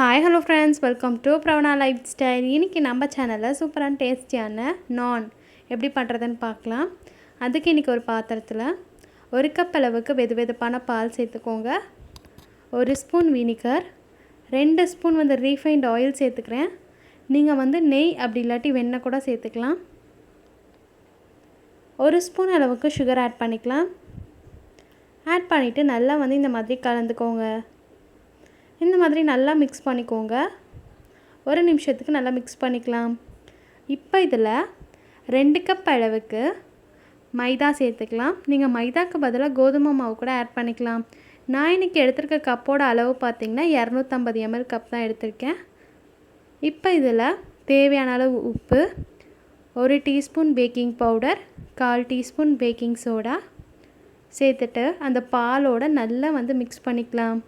Hi hello friends welcome to Pravana lifestyle இன்றைக்கி நம்ம சேனலில் சூப்பரான டேஸ்டியான நான் எப்படி பண்ணுறதுன்னு பார்க்கலாம். அதுக்கு இன்றைக்கி ஒரு பாத்திரத்தில் ஒரு கப் அளவுக்கு வெது வெதுப்பான பால் சேர்த்துக்கோங்க. ஒரு ஸ்பூன் வினிகர் ரெண்டு ஸ்பூன் வந்து ரீஃபைண்ட் ஆயில் சேர்த்துக்கிறேன். நீங்கள் வந்து நெய் அப்படி இல்லாட்டி வெண்ணெய் கூட சேர்த்துக்கலாம். ஒரு ஸ்பூன் அளவுக்கு சுகர் ஆட் பண்ணிக்கலாம். ஆட் பண்ணிவிட்டு நல்லா வந்து இந்த மாதிரி கலந்துக்கோங்க. இந்த மாதிரி நல்லா மிக்ஸ் பண்ணிக்கோங்க. ஒரு நிமிஷத்துக்கு நல்லா மிக்ஸ் பண்ணிக்கலாம். இப்போ இதில் ரெண்டு கப் அளவுக்கு மைதா சேர்த்துக்கலாம். நீங்கள் மைதாக்கு பதிலாக கோதுமை மாவு கூட ஆட் பண்ணிக்கலாம். நான் இன்றைக்கி எடுத்திருக்க கப்போட அளவு பார்த்திங்கன்னா இரநூத்தம்பது எம்எல் கப் தான் எடுத்திருக்கேன். இப்போ இதில் தேவையான அளவு உப்பு ஒரு டீஸ்பூன் பேக்கிங் பவுடர் கால் டீஸ்பூன் பேக்கிங் சோடா சேர்த்துட்டு அந்த பாலோட நல்லா வந்து மிக்ஸ் பண்ணிக்கலாம்.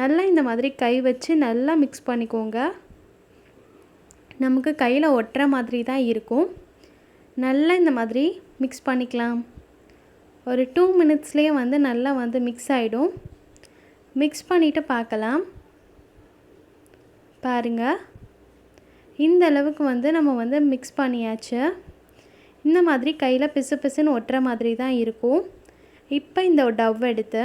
நல்லா இந்த மாதிரி கை வச்சு நல்லா மிக்ஸ் பண்ணிக்கோங்க. நமக்கு கையில் ஒட்டுற மாதிரி தான் இருக்கும். நல்லா இந்த மாதிரி மிக்ஸ் பண்ணிக்கலாம். ஒரு டூ மினிட்ஸ்லேயே வந்து நல்லா வந்து மிக்ஸ் ஆகிடும் மிக்ஸ் பண்ணிவிட்டு பார்க்கலாம். பாருங்கள் இந்த அளவுக்கு வந்து நம்ம வந்து மிக்ஸ் பண்ணியாச்சு. இந்த மாதிரி கையில் பிசு பிசுன்னு ஒட்டுற மாதிரி தான் இருக்கும். இப்போ இந்த டவ் எடுத்து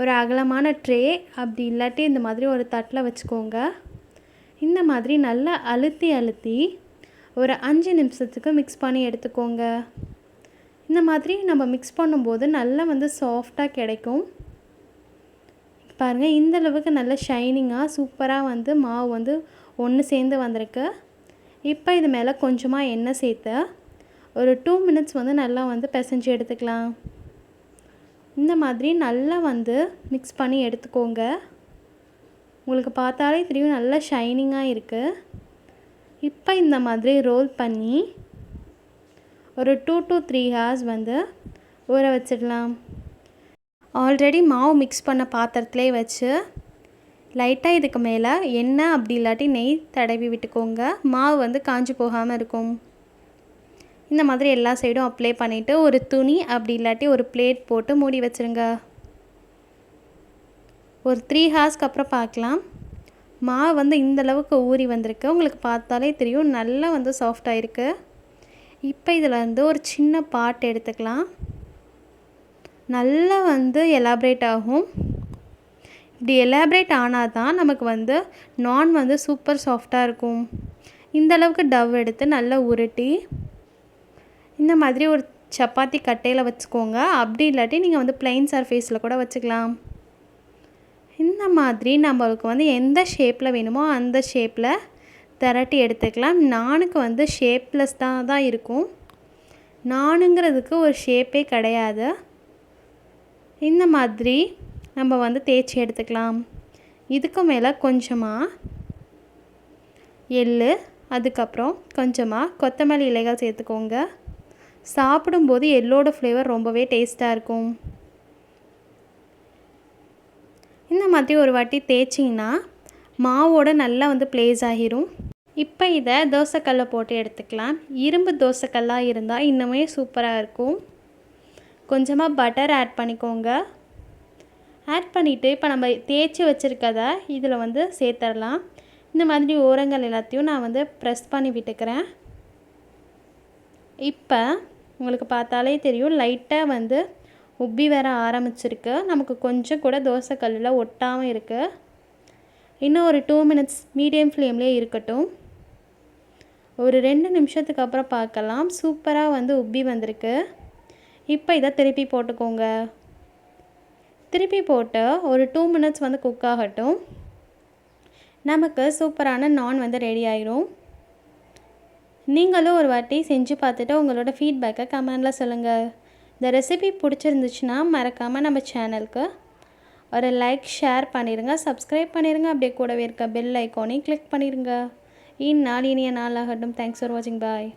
ஒரு அகலமான ட்ரே அப்படி இல்லாட்டி இந்த மாதிரி ஒரு தட்டில் வச்சுக்கோங்க. இந்த மாதிரி நல்லா அழுத்தி அழுத்தி ஒரு அஞ்சு நிமிஷத்துக்கு மிக்ஸ் பண்ணி எடுத்துக்கோங்க. இந்த மாதிரி நம்ம மிக்ஸ் பண்ணும்போது நல்லா வந்து சாஃப்டாக கிடைக்கும். பாருங்கள் இந்த அளவுக்கு நல்ல ஷைனிங்காக சூப்பராக வந்து மாவு வந்து ஒன்று சேர்ந்து வந்திருக்கு. இப்போ இது மேலே கொஞ்சமாக எண்ணெய் சேர்த்து ஒரு டூ மினிட்ஸ் வந்து நல்லா வந்து பிசைஞ்சு எடுத்துக்கலாம். இந்த மாதிரி நல்லா வந்து மிக்ஸ் பண்ணி எடுத்துக்கோங்க. உங்களுக்கு பார்த்தாலே தெரியும் நல்லா ஷைனிங்காக இருக்குது இப்போ இந்த மாதிரி ரோல் பண்ணி ஒரு டூ டு த்ரீ ஹார்ஸ் வந்து ஊற வச்சிடலாம். ஆல்ரெடி மாவு மிக்ஸ் பண்ண பாத்திரத்துலேயே வச்சு லைட்டாக இதுக்கு மேலே எண்ணெய் அப்படி இல்லாட்டி நெய் தடவி விட்டுக்கோங்க. மாவு வந்து காஞ்சி போகாமல் இருக்கும். இந்த மாதிரி எல்லா சைடும் அப்ளை பண்ணிவிட்டு ஒரு துணி அப்படி இல்லாட்டி ஒரு பிளேட் போட்டு மூடி வச்சுருங்க. ஒரு த்ரீ ஹார்ஸ்க்கு அப்புறம் பார்க்கலாம். மாவு வந்து இந்தளவுக்கு ஊறி வந்திருக்கு. உங்களுக்கு பார்த்தாலே தெரியும். நல்லா வந்து சாஃப்டாக இருக்குது இப்போ இதில் வந்து ஒரு சின்ன பாட் எடுத்துக்கலாம். நல்லா வந்து எலாப்ரேட் ஆகும். இப்படி எலாப்ரேட் ஆனால் தான் நமக்கு வந்து நான் வந்து சூப்பர் சாஃப்டாக இருக்கும். இந்த அளவுக்கு டவ் எடுத்து நல்லா உருட்டி இந்த மாதிரி ஒரு சப்பாத்தி கட்டையில் வச்சுக்கோங்க. அப்படி இல்லாட்டி நீங்கள் வந்து பிளைன் சர்ஃபேஸில் கூட வச்சுக்கலாம். இந்த மாதிரி நம்மளுக்கு வந்து எந்த ஷேப்பில் வேணுமோ அந்த ஷேப்பில் திரட்டி எடுத்துக்கலாம். நானுக்கு வந்து ஷேப்லெஸ் தான் தான் இருக்கும். நானுங்கிறதுக்கு ஒரு ஷேப்பே கிடையாது. இந்த மாதிரி நம்ம வந்து தேய்ச்சி எடுத்துக்கலாம். இதுக்கு மேலே கொஞ்சமாக எள் அதுக்கப்புறம் கொஞ்சமாக கொத்தமல்லி இலைகள் சேர்த்துக்கோங்க. சாப்பிடும்போது எள்ளோட ஃப்ளேவர் ரொம்பவே டேஸ்ட்டாக இருக்கும். இந்த மாதிரி ஒரு வாட்டி தேய்ச்சிங்கன்னா மாவோட நல்லா வந்து ப்ளேஸ் ஆகிரும். இப்போ இதை தோசைக்கல்லை போட்டு எடுத்துக்கலாம். இரும்பு தோசைக்கல்லாக இருந்தால் இன்னுமே சூப்பராக இருக்கும். கொஞ்சமாக பட்டர் ஆட் பண்ணிக்கோங்க. ஆட் பண்ணிவிட்டு இப்போ நம்ம தேய்ச்சி வச்சுருக்கத இதில் வந்து சேர்த்துடலாம் இந்த மாதிரி ஓரங்கள் எல்லாத்தையும் நான் வந்து ப்ரெஸ் பண்ணி விட்டுக்கிறேன். இப்போ உங்களுக்கு பார்த்தாலே தெரியும் லைட்டாக வந்து உப்பி வர ஆரம்பிச்சிருக்கு. நமக்கு கொஞ்சம் கூட தோசை கல்லில் ஒட்டாமல் இருக்குது இன்னும் ஒரு டூ மினிட்ஸ் மீடியம் ஃப்ளேம்லேயே இருக்கட்டும். ஒரு ரெண்டு நிமிஷத்துக்கு அப்புறம் பார்க்கலாம். சூப்பராக வந்து உப்பி வந்திருக்கு. இப்போ இதை திருப்பி போட்டுக்கோங்க. திருப்பி போட்டு ஒரு டூ மினிட்ஸ் வந்து குக் ஆகட்டும். நமக்கு சூப்பரான நான் வந்து ரெடி ஆயிரும். நீங்களும் ஒரு வாட்டி செஞ்சு பார்த்துட்டு உங்களோட ஃபீட்பேக்கை கமெண்டில் சொல்லுங்கள் இந்த ரெசிபி பிடிச்சிருந்துச்சுன்னா மறக்காமல் நம்ம சேனலுக்கு ஒரு லைக் ஷேர் பண்ணிடுங்க சப்ஸ்கிரைப் பண்ணிடுங்க அப்படியே கூடவே இருக்க பெல் ஐக்கோனையும் கிளிக் பண்ணிடுங்க இந்நாள் இனிய நாளாகட்டும். தேங்க்ஸ் ஃபார் வாட்சிங் பாய்